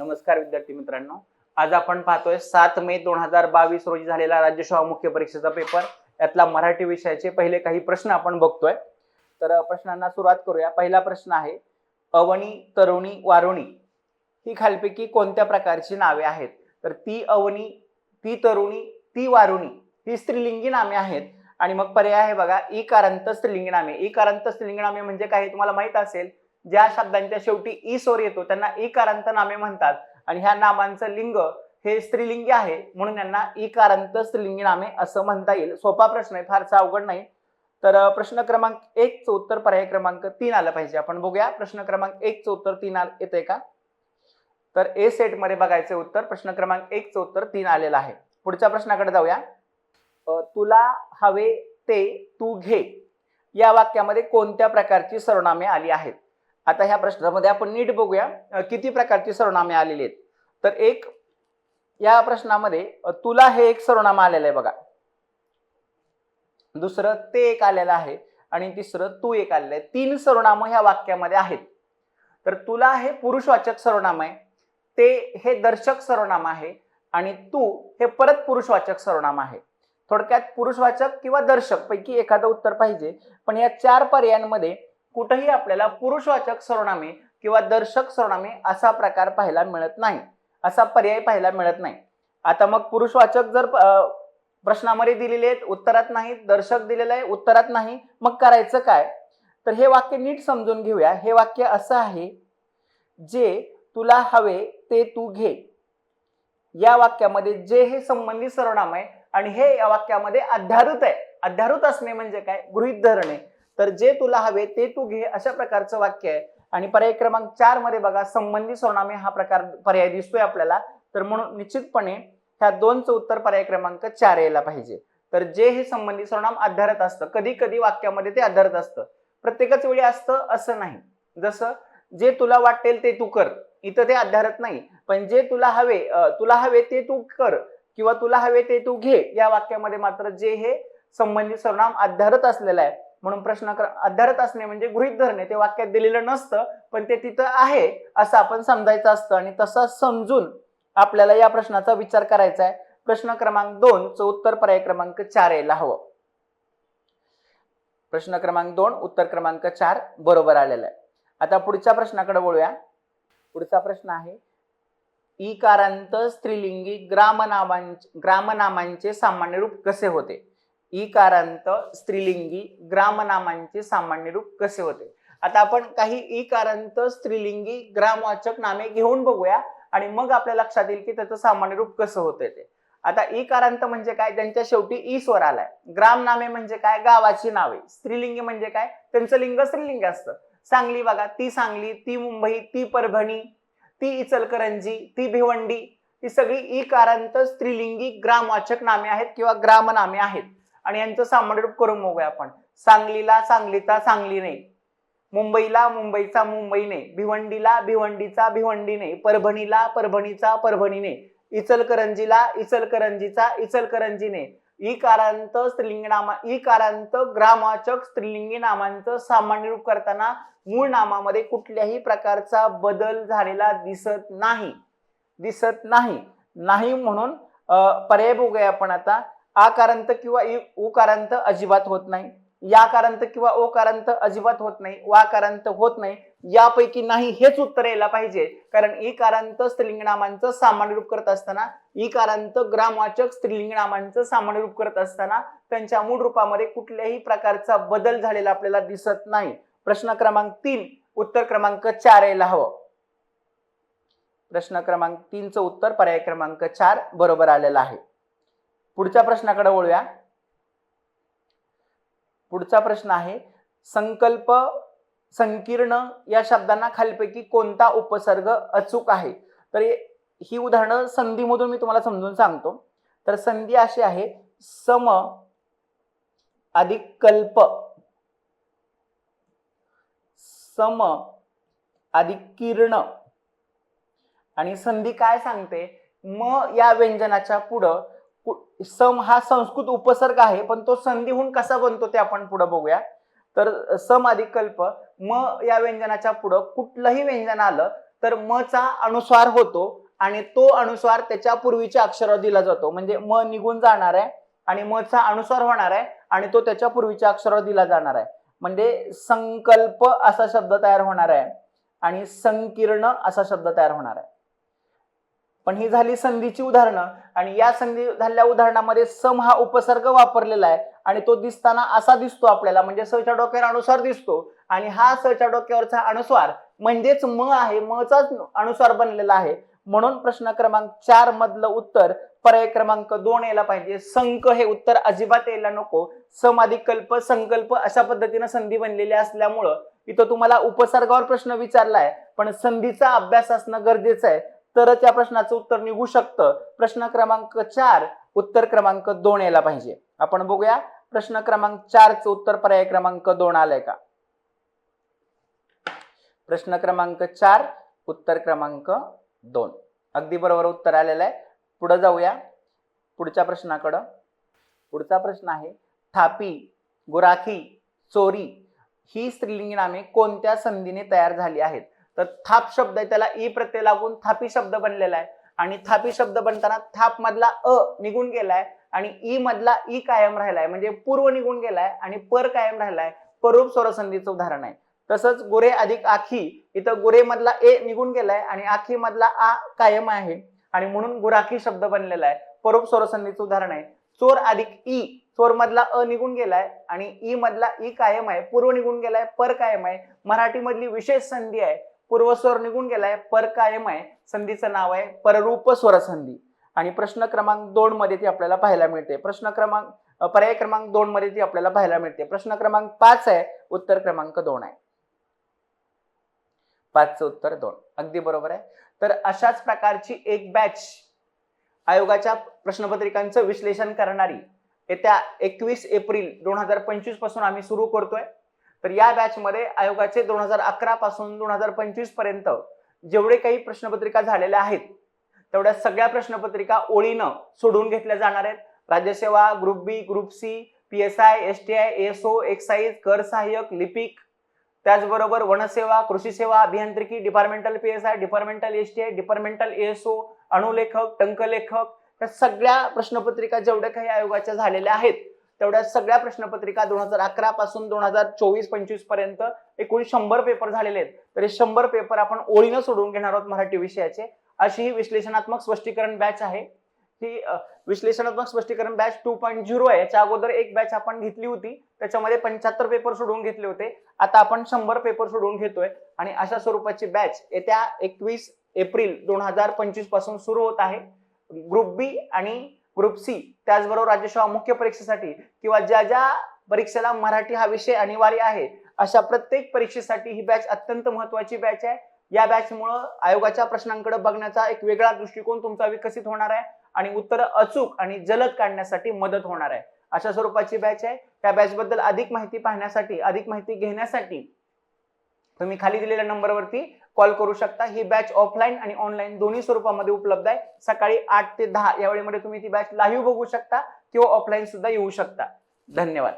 नमस्कार विद्यार्थी मित्रांनो. आज आपण पाहतोय सात मे दोन हजार बावीस रोजी झालेला राज्यसेवा मुख्य परीक्षेचा पेपर. यातला मराठी विषयाचे पहिले काही प्रश्न आपण बघतोय. तर प्रश्नांना सुरुवात करूया. पहिला प्रश्न आहे अवनी तरुणी वारुणी ही खालपैकी कोणत्या प्रकारची नावे आहेत? तर ती अवनी ती तरुणी ती वारुणी ही स्त्रीलिंगी नामे आहेत. आणि मग पर्याय आहे बघा इकारांत स्त्रीलिंगी नामे. इकारांत स्त्रीलिंगी नामे म्हणजे काय तुम्हाला माहीत असेल? ज्या शब्दांच्या शेवटी ई सोर येतो त्यांना इकारांत नामे म्हणतात. आणि ह्या नामांचं लिंग हे स्त्रीलिंगी आहे म्हणून यांना इकारांत स्त्रीलिंगी नामे असं म्हणता येईल. सोपा प्रश्न आहे फारसा अवघड नाही. तर प्रश्न क्रमांक एक च उत्तर पर्याय क्रमांक तीन आलं पाहिजे. आपण बघूया प्रश्न क्रमांक एक च उत्तर तीन आलं येतंय का? तर ए सेटमध्ये बघायचे उत्तर प्रश्न क्रमांक एक च उत्तर तीन आलेलं आहे. पुढच्या प्रश्नाकडे जाऊया. तुला हवे ते तू घे. या वाक्यामध्ये कोणत्या प्रकारची सर्वनामे आली आहेत? आता ह्या प्रश्नामध्ये आपण नीट बघूया किती प्रकारची सर्वनामे आलेली आहेत. तर एक या प्रश्नामध्ये तुला हे एक सर्वनाम आलेलं आहे बघा. दुसरं ते एक आलेलं आहे. आणि तिसरं तू एक आलेलं आहे. तीन सर्वनामं ह्या वाक्यामध्ये आहेत. तर तुला हे पुरुषवाचक सर्वनाम आहे. ते हे दर्शक सर्वनाम आहे. आणि तू हे परत पुरुषवाचक सर्वनाम आहे. थोडक्यात पुरुषवाचक किंवा दर्शक पैकी एखादं उत्तर पाहिजे. पण या चार पर्यायांमध्ये कुठंही आपल्याला पुरुषवाचक सर्वनामे किंवा दर्शक सर्वनामे असा प्रकार पाहायला मिळत नाही असा पर्याय पाहायला मिळत नाही. आता मग पुरुषवाचक जर प्रश्नामध्ये दिलेले आहेत उत्तरात नाही दर्शक दिलेलं आहे उत्तरात नाही मग करायचं काय? तर हे वाक्य नीट समजून घेऊया. हे वाक्य असं आहे जे तुला हवे ते तू घे. या वाक्यामध्ये जे हे संबंधित सर्वनाम आहे आणि हे या वाक्यामध्ये अध्यारूत आहे. अध्यारूत असणे म्हणजे काय? गृहित धरणे. तर जे तुला हवे ते तू घे अशा प्रकारचं वाक्य आहे. आणि पर्याय क्रमांक चारमध्ये बघा संबंधी सर्वनामे हा प्रकार पर्याय दिसतोय आपल्याला. तर म्हणून निश्चितपणे ह्या दोनचं उत्तर पर्याय क्रमांक चार यायला पाहिजे. तर जे हे संबंधी सर्वनाम अध्यारत असतं कधी कधी वाक्यामध्ये ते आधारत असतं. प्रत्येकच वेळी असतं असं नाही. जसं जे तुला वाटेल ते तू कर इथं ते अध्यारत नाही. पण जे तुला हवे तुला हवे ते तू कर किंवा तुला हवे ते तू घे या वाक्यामध्ये मात्र जे हे संबंधित सर्वनाम आधारत असलेलं आहे म्हणून प्रश्न क्र- असणे म्हणजे गृहित धरणे. ते वाक्यात दिलेलं नसतं पण ते तिथं आहे असं आपण समजायचं असतं. आणि तसं समजून आपल्याला या प्रश्नाचा विचार करायचा आहे. प्रश्न क्रमांक दोन च उत्तर पर्याय क्रमांक चार यायला हवं. प्रश्न क्रमांक दोन उत्तर क्रमांक चार बरोबर आलेला आहे. आता पुढच्या प्रश्नाकडे वळूया. पुढचा प्रश्न आहे इकारांत स्त्रीलिंगी ग्रामनामांचे ग्रामनामांचे सामान्य रूप कसे होते? इकारांत स्त्रीलिंगी ग्रामनामांचे सामान्य रूप कसे होते? आता आपण काही इकारांत स्त्रीलिंगी ग्रामवाचक नामे घेऊन बघूया आणि मग आपल्या लक्षात येईल की त्याचं सामान्य रूप कसं होतंय ते. आता इकारांत म्हणजे काय? त्यांच्या शेवटी ई स्वर आलाय. ग्राम नामे म्हणजे काय? गावाची नावे. स्त्रीलिंगी म्हणजे काय? त्यांचं लिंग स्त्रीलिंग असतं. सांगली बघा. ती सांगली ती मुंबई ती परभणी ती इचलकरंजी ती भिवंडी ही सगळी इकारांत स्त्रीलिंगी ग्रामवाचक नामे आहेत किंवा ग्रामनामे आहेत. आणि यांचं सामान्य रूप करून बघूया आपण. सांगलीला सांगलीचा सांगली नाही. मुंबईला मुंबईचा मुंबईने भिवंडीला भिवंडीचा भिवंडीने परभणीला परभणीचा परभणीने इचलकरंजीला इचलकरंजीचा इचलकरंजीने इकारांत स्त्रीलिंगनामा इकारांत ग्रामाचक स्त्रीलिंगी नामांचं सामान्य रूप करताना मूळ नामामध्ये कुठल्याही प्रकारचा बदल झालेला दिसत नाही. दिसत नाही. नाही म्हणून पर्याय बघूया आपण आता. आकारांत किंवा इ- उकारांत अजिबात होत नाही. याकारांत किंवा ओकारांत अजिबात होत नाही. वाकारांत होत नाही. यापैकी नाही हेच उत्तर यायला पाहिजे. कारण इकारांत कारांत नामांचं सामान्य रूप करत असताना इकारांत ग्रामवाचक स्त्रीलिंगनामांचं सामान्य रूप करत असताना त्यांच्या मूळ रूपामध्ये कुठल्याही प्रकारचा बदल झालेला आपल्याला दिसत नाही. प्रश्न क्रमांक तीन उत्तर क्रमांक चार यायला हवं. प्रश्न क्रमांक तीनचं उत्तर पर्याय क्रमांक चार बरोबर आलेलं आहे. पुढच्या प्रश्नाकडे वळूया. पुढचा प्रश्न आहे संकल्प संकीर्ण या शब्दांना खालीपैकी कोणता उपसर्ग अचूक आहे? तर ही उदाहरणं संधीमधून मी तुम्हाला समजून सांगतो. तर संधी अशी आहे सम अधिक कल्प. सम अधिक किर्ण. आणि संधी काय सांगते? म या व्यंजनाच्या पुढं सम हा संस्कृत उपसर्ग आहे पण तो संधीहून कसा बनतो ते आपण पुढे बघूया. तर सम अधिक कल्प म या व्यंजनाच्या पुढं कुठलंही व्यंजन आलं तर म चा अनुस्वार होतो आणि तो अनुस्वार त्याच्या पूर्वीच्या अक्षरावर दिला जातो. म्हणजे म निघून जाणार आहे आणि म चा अनुस्वार होणार आहे आणि तो त्याच्या पूर्वीच्या अक्षरावर दिला जाणार आहे. म्हणजे संकल्प असा शब्द तयार होणार आहे आणि संकीर्ण असा शब्द तयार होणार आहे. पण ही झाली संधीची उदाहरणं. आणि या संधी झालेल्या उदाहरणामध्ये सम हा उपसर्ग वापरलेला आहे. आणि तो दिसताना असा दिसतो आपल्याला म्हणजे सच्या डोक्यावर अनुस्वार दिसतो. आणि हा सच्या डोक्यावरचा अनुस्वार म्हणजेच म आहे म चाच अनुस्वार बनलेला आहे. म्हणून प्रश्न क्रमांक चार मधलं उत्तर पर्याय क्रमांक दोन यायला पाहिजे. संक हे उत्तर अजिबात यायला नको. समाधिकल्प संकल्प अशा पद्धतीनं संधी बनलेली असल्यामुळं इथं तुम्हाला उपसर्गावर प्रश्न विचारलाय. पण संधीचा अभ्यास असणं गरजेचं आहे. तरच या प्रश्नाचं उत्तर निघू शकतं. प्रश्न क्रमांक चार उत्तर क्रमांक दोन यायला पाहिजे. आपण बघूया प्रश्न क्रमांक चारचं उत्तर पर्याय क्रमांक दोन आलंय का? प्रश्न क्रमांक चार उत्तर क्रमांक दोन. अगदी बरोबर उत्तर आलेलं आहे. पुढे जाऊया. पुढच्या प्रश्नाकडं. पुढचा प्रश्न आहे थापी गुराखी चोरी ही स्त्रीलिंग नामे कोणत्या संधीने तयार झाली आहेत? तर थाप शब्द आहे त्याला ई प्रत्यय लागून थापी शब्द बनलेला आहे. आणि थापी शब्द बनताना थाप मधला अ निघून गेलाय आणि ई मधला ई कायम राहिलाय. म्हणजे पूर्व निघून गेलाय आणि पर कायम राहिलाय. परूप स्वरसंधीचं उदाहरण आहे. तसंच गुरे अधिक आखी इथं गुरे मधला ए निघून गेलाय आणि आखी मधला आ कायम आहे. आणि म्हणून गुराखी शब्द बनलेला आहे. परोप स्वरसंधीचं उदाहरण आहे. चोर अधिक ई चोर मधला अ निघून गेलाय आणि ई मधला ई कायम आहे. पूर्व निघून गेलाय पर कायम आहे. मराठी मधली विशेष संधी आहे. पूर्वस्वर निघून गेलाय पर कायम आहे संधीचं नाव आहे पररूप स्वरसंधी आणि प्रश्न क्रमांक दोन मध्ये ती आपल्याला पाहायला मिळते. प्रश्न क्रमांक पर्याय क्रमांक दोन मध्ये ती आपल्याला पाहायला मिळते. प्रश्न क्रमांक पाच आहे उत्तर क्रमांक दोन आहे. पाचचं उत्तर दोन. अगदी बरोबर आहे. तर अशाच प्रकारची एक बॅच आयोगाच्या प्रश्नपत्रिकांचं विश्लेषण करणारी येत्या एकवीस एप्रिल दोन हजार पंचवीसपासून आम्ही सुरू करतोय. तर या बॅचमध्ये आयोगाचे दोन हजार अकरा पासून दोन हजार पंचवीसपर्यंत जेवढे काही प्रश्नपत्रिका झालेल्या आहेत तेवढ्या सगळ्या प्रश्नपत्रिका ओळीनं सोडून घेतल्या जाणार आहेत. राज्यसेवा group B group C P S I S T I S O excise कर सहाय्यक लिपिक त्याचबरोबर वनसेवा कृषी सेवा अभियांत्रिकी departmental P S I departmental S T I departmental S O अणुलेखक टंकलेखक या सगळ्या प्रश्नपत्रिका जेवढ्या काही आयोगाच्या झालेल्या आहेत तेवढ्या सगळ्या प्रश्नपत्रिका दोन हजार अकरा पासून दोन हजार चोवीस पंचवीसपर्यंत एकूण शंभर पेपर झालेले आहेत. तर हे शंभर पेपर आपण ओळीनं सोडून घेणार आहोत मराठी विषयाचे. अशी ही विश्लेषणात्मक स्पष्टीकरण बॅच आहे. ही विश्लेषणात्मक स्पष्टीकरण बॅच टू पॉईंट झिरो आहे. याच्या अगोदर एक बॅच आपण घेतली होती. त्याच्यामध्ये पंच्याहत्तर पेपर सोडवून घेतले होते. आता आपण शंभर पेपर सोडवून घेतोय. आणि अशा स्वरूपाची बॅच येत्या एकवीस एप्रिल दोन हजार पंचवीसपासून सुरू होत आहे. ग्रुप बी आणि ग्रुप सी त्याचबरोबर राज्यसेवा मुख्य परीक्षेसाठी किंवा ज्या ज्या परीक्षेला मराठी हा विषय अनिवार्य आहे अशा प्रत्येक परीक्षेसाठी ही बॅच अत्यंत महत्वाची बॅच आहे. या बॅचमुळं आयोगाच्या प्रश्नांकडे बघण्याचा एक वेगळा दृष्टिकोन तुमचा विकसित होणार आहे आणि उत्तर अचूक आणि जलद काढण्यासाठी मदत होणार आहे. अशा स्वरूपाची बॅच आहे. त्या बॅच बद्दल अधिक माहिती पाहण्यासाठी अधिक माहिती घेण्यासाठी तुम्ही खाली दिलेल्या नंबरवरती कॉल करू शकता. ही बॅच ऑफलाईन आणि ऑनलाईन दोन्ही स्वरूपामध्ये उपलब्ध आहे. सकाळी आठ ते दहा या वेळेमध्ये तुम्ही ती बॅच लाईव्ह बघू शकता किंवा ऑफलाईन सुद्धा येऊ शकता. धन्यवाद.